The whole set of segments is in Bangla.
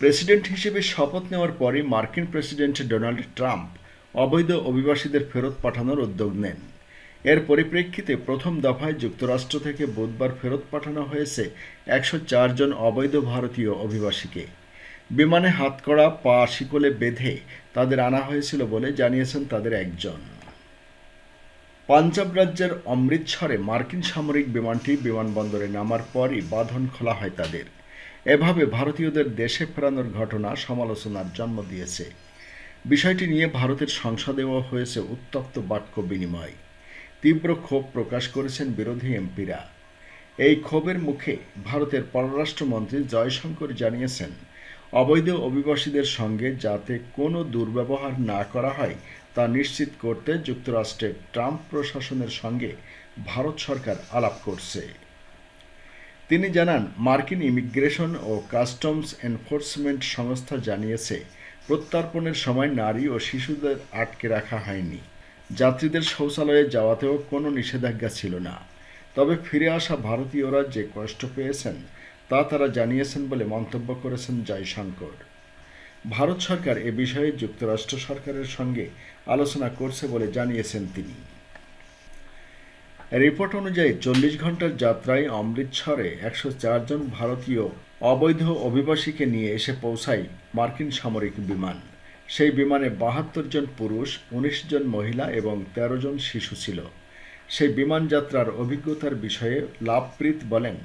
প্রেসিডেন্ট হিসেবে শপথ নেওয়ার পরই মার্কিন প্রেসিডেন্ট ডোনাল্ড ট্রাম্প অবৈধ অভিবাসীদের ফেরত পাঠানোর উদ্যোগ নেন। এর পরিপ্রেক্ষিতে প্রথম দফায় যুক্তরাষ্ট্র থেকে বুধবার ফেরত পাঠানো হয়েছে একশো জন অবৈধ ভারতীয় অভিবাসীকে। বিমানে হাতকড়া, পা শিকলে বেঁধে তাদের আনা হয়েছিল বলে জানিয়েছেন তাদের একজন। পাঞ্জাব রাজ্যের অমৃতসরে মার্কিন সামরিক বিমানটি বিমানবন্দরে নামার পরই বাঁধন খোলা হয় তাদের। এভাবে ভারতীয়দের দেশে ফেরানোর ঘটনা সমালোচনার জন্ম দিয়েছে। বিষয়টি নিয়ে ভারতের সংসদেও হয়েছে উত্তপ্ত বাক্য বিনিময়। তীব্র ক্ষোভ প্রকাশ করেছেন বিরোধী এমপিরা। এই ক্ষোভের মুখে ভারতের পররাষ্ট্রমন্ত্রী জয়শঙ্কর জানিয়েছেন, অবৈধ অভিবাসীদের সঙ্গে যাতে কোনো দুর্ব্যবহার না করা হয় তা নিশ্চিত করতে যুক্তরাষ্ট্রের ট্রাম্প প্রশাসনের সঙ্গে ভারত সরকার আলাপ করছে। তিনি জানান, মার্কিন ইমিগ্রেশন ও কাস্টমস এনফোর্সমেন্ট সংস্থা জানিয়েছে, প্রত্যর্পণের সময় নারী ও শিশুদের আটকে রাখা হয়নি। যাত্রীদের শৌচালয়ে যাওয়াতেও কোনো নিষেধাজ্ঞা ছিল না। তবে ফিরে আসা ভারতীয়রা যে কষ্ট পেয়েছেন, তা তারা জানিয়েছেন বলে মন্তব্য করেছেন জয়শঙ্কর। ভারত সরকার এ বিষয়ে যুক্তরাষ্ট্র সরকারের সঙ্গে আলোচনা করছে বলে জানিয়েছেন তিনি। রিপোর্ট অনুযায়ী চল্লিশ ঘণ্টার যাত্রায় অমৃতসরে একশো জন ভারতীয় অবৈধ অভিবাসীকে নিয়ে এসে পৌঁছায় মার্কিন সামরিক বিমান। সেই বিমানে বাহাত্তর জন পুরুষ, উনিশ জন মহিলা এবং ১৩ জন শিশু ছিল। সেই বিমান যাত্রার অভিজ্ঞতার বিষয়ে লাভপ্রীত বলেন,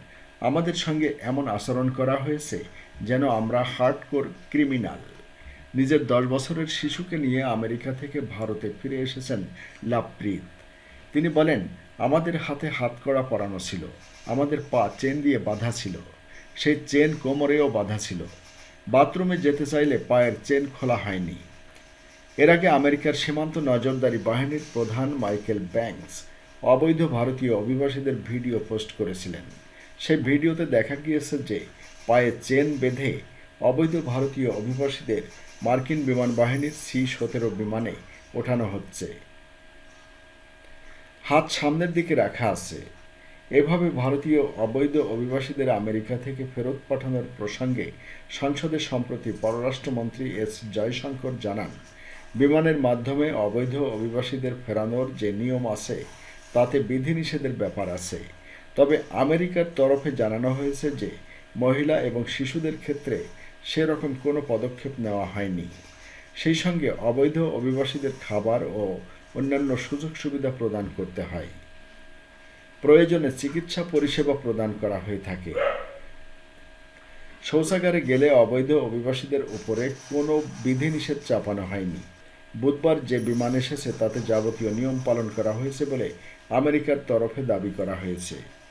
আমাদের সঙ্গে এমন আচরণ করা হয়েছে যেন আমরা হার্ডকোর ক্রিমিনাল। নিজের দশ বছরের শিশুকে নিয়ে আমেরিকা থেকে ভারতে ফিরে এসেছেন লাভপ্রীত। তিনি বলেন আমাদের হাতে হাতকড়া পরানো ছিল। আমাদের পা চেন দিয়ে বাঁধা ছিল। সেই চেন কোমরেও বাঁধা ছিল। বাথরুমে যেতে চাইলে পায়ের চেন খোলা হয়নি। এর আগে আমেরিকার সীমান্ত নজরদারি বাহিনীর প্রধান মাইকেল ব্যাংকস অবৈধ ভারতীয় অভিবাসীদের ভিডিও পোস্ট করেছিলেন। সেই ভিডিওতে দেখা গিয়েছে যে পায়ে চেন বেঁধে অবৈধ ভারতীয় অভিবাসীদের মার্কিন বিমান বাহিনীর সি সতেরো বিমানে ওঠানো হচ্ছে। হাত সামনের দিকে রাখা আছে। এভাবে ভারতীয় অবৈধ অভিবাসীদের আমেরিকা থেকে ফেরত পাঠানোর প্রসঙ্গে সংসদে সম্প্রতি পররাষ্ট্রমন্ত্রী এস জয়শঙ্কর জানান, বিমানের মাধ্যমে অবৈধ অভিবাসীদের ফেরানোর যে নিয়ম আছে, তাতে বিধিনিষেধের ব্যাপার আছে। তবে আমেরিকার তরফে জানানো হয়েছে যে, মহিলা এবং শিশুদের ক্ষেত্রে সেরকম কোনো পদক্ষেপ নেওয়া হয়নি। সেই সঙ্গে অবৈধ অভিবাসীদের খাবার ও অন্যান্য সুযোগ সুবিধা প্রদান করতে হয়। প্রয়োজনে চিকিৎসা পরিষেবা প্রদান করা হয়ে থাকে। শৌচাগারে গেলে অবৈধ অভিবাসীদের উপরে কোনো বিধিনিষেধ চাপানো হয়নি। বুধবার যে বিমান এসেছে তাতে যাবতীয় নিয়ম পালন করা হয়েছে বলে আমেরিকার তরফে দাবি করা হয়েছে।